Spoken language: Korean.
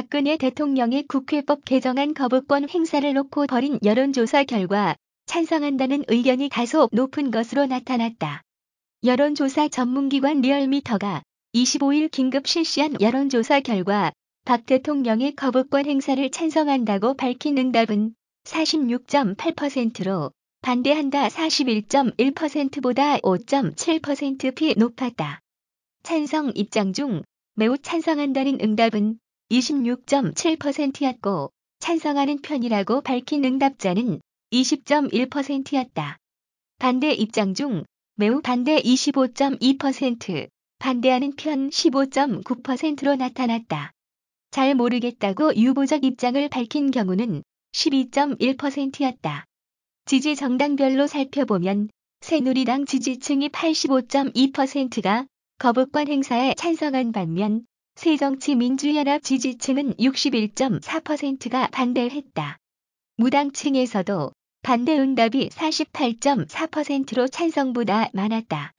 박근혜 대통령의 국회법 개정안 거부권 행사를 놓고 벌인 여론조사 결과 찬성한다는 의견이 다소 높은 것으로 나타났다. 여론조사 전문기관 리얼미터가 25일 긴급 실시한 여론조사 결과 박 대통령의 거부권 행사를 찬성한다고 밝힌 응답은 46.8%로 반대한다 41.1%보다 5.7%피 높았다. 찬성 입장 중 매우 찬성한다는 응답은 26.7%였고 찬성하는 편이라고 밝힌 응답자는 20.1%였다. 반대 입장 중 매우 반대 25.2%, 반대하는 편 15.9%로 나타났다. 잘 모르겠다고 유보적 입장을 밝힌 경우는 12.1%였다. 지지 정당별로 살펴보면 새누리당 지지층이 85.2%가 거부권 행사에 찬성한 반면 새정치 민주연합 지지층은 61.4%가 반대했다. 무당층에서도 반대 응답이 48.4%로 찬성보다 많았다.